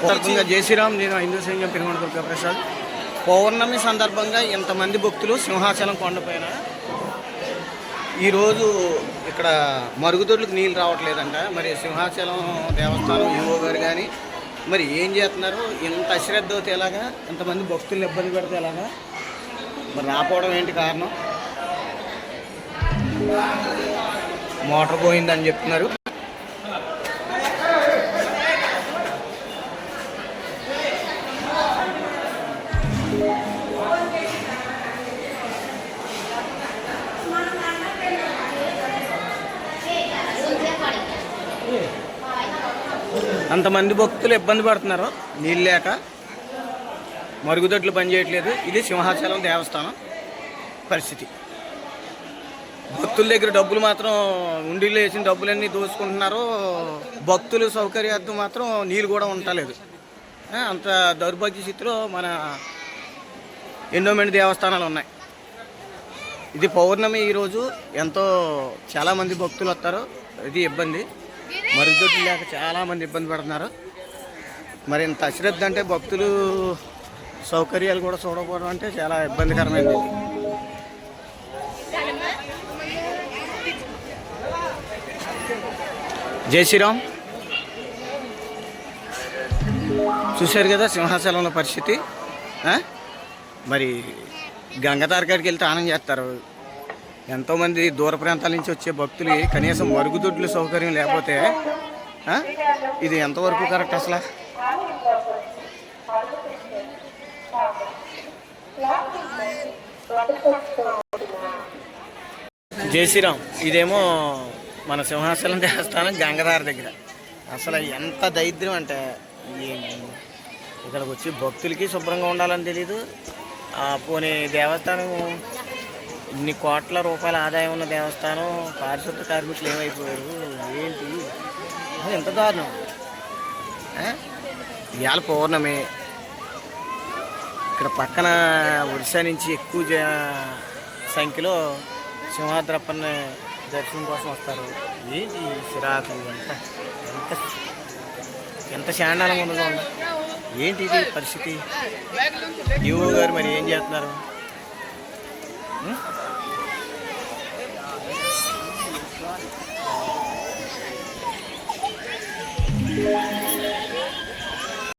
సందర్భంగా జై శ్రీరామ్ నేను హిందూ సంఘం పెరుమణ దుర్గా ప్రసాద్ పౌర్ణమి సందర్భంగా ఎంతమంది భక్తులు సింహాచలం కొండపైన ఈరోజు ఇక్కడ మరుగుదొడ్లకు నీళ్ళు రావట్లేదంట. మరి సింహాచలం దేవస్థానం ఈవో గారు కానీ మరి ఏం చేస్తున్నారు? ఇంత అశ్రద్ధ అవుతే ఎలాగా? ఇంతమంది భక్తులు ఇబ్బంది పెడితే ఎలాగా? మరి రాపోవడం ఏంటి కారణం? మోటార్ పోయిందని చెప్తున్నారు. అంతమంది భక్తులు ఇబ్బంది పడుతున్నారు. నీళ్ళు లేక మరుగుదొడ్లు పనిచేయట్లేదు ఇది సింహాచలం దేవస్థానం పరిస్థితి. భక్తుల దగ్గర డబ్బులు మాత్రం ఉండిలో వేసిన డబ్బులన్నీ దోసుకుంటున్నారు. భక్తుల సౌకర్యార్థం మాత్రం నీళ్ళు కూడా ఉండలేదు. అంత దౌర్భాగ్య స్థితిలో మన ఎండోమెంట్ దేవస్థానాలు ఉన్నాయి. ఇది పౌర్ణమి ఈరోజు. ఎంతో చాలామంది భక్తులు వస్తారు. ఇది ఇబ్బంది. మరుగుదొడ్లు లేక చాలామంది ఇబ్బంది పడుతున్నారు. మరి ఇంత అశ్రద్ధ అంటే భక్తులు సౌకర్యాలు కూడా చూడకపోవడం అంటే చాలా ఇబ్బందికరమైనది జై శ్రీరామ్. చూశారు కదా సింహాచలంలో పరిస్థితి మరి గంగతార గారికి వెళ్తే ఆనందం చేస్తారు. ఎంతోమంది దూర ప్రాంతాల నుంచి వచ్చే భక్తులు కనీసం మరుగుదొడ్లు సౌకర్యం లేకపోతే ఇది ఎంతవరకు కరెక్ట్ అసలు? జై శ్రీరామ్. ఇదేమో మన సింహాచలం దేవస్థానం గంగధార దగ్గర. అసలు ఎంత దైద్యం అంటే ఇక్కడికి వచ్చి భక్తులకి శుభ్రంగా ఉండాలని తెలీదు. పోనీ దేవస్థానం ఇన్ని కోట్ల రూపాయల ఆదాయం ఉన్న దేవస్థానం పారిశుద్ధ కార్మికులు ఏమైపోయారు? ఏంటి? ఎంత దారుణం. ఇవాళ పౌర్ణమి. ఇక్కడ పక్కన ఒడిశా నుంచి ఎక్కువ జ- సంఖ్యలో సింహాద్రప్పని దర్శనం కోసం వస్తారు. ఏంటి సిరాకు ఎంత ఎంత ఎంత శాండాలం ఉండదు ఏంటి ఇది పరిస్థితి? ఈవో గారు మరి ఏం చేస్తున్నారు?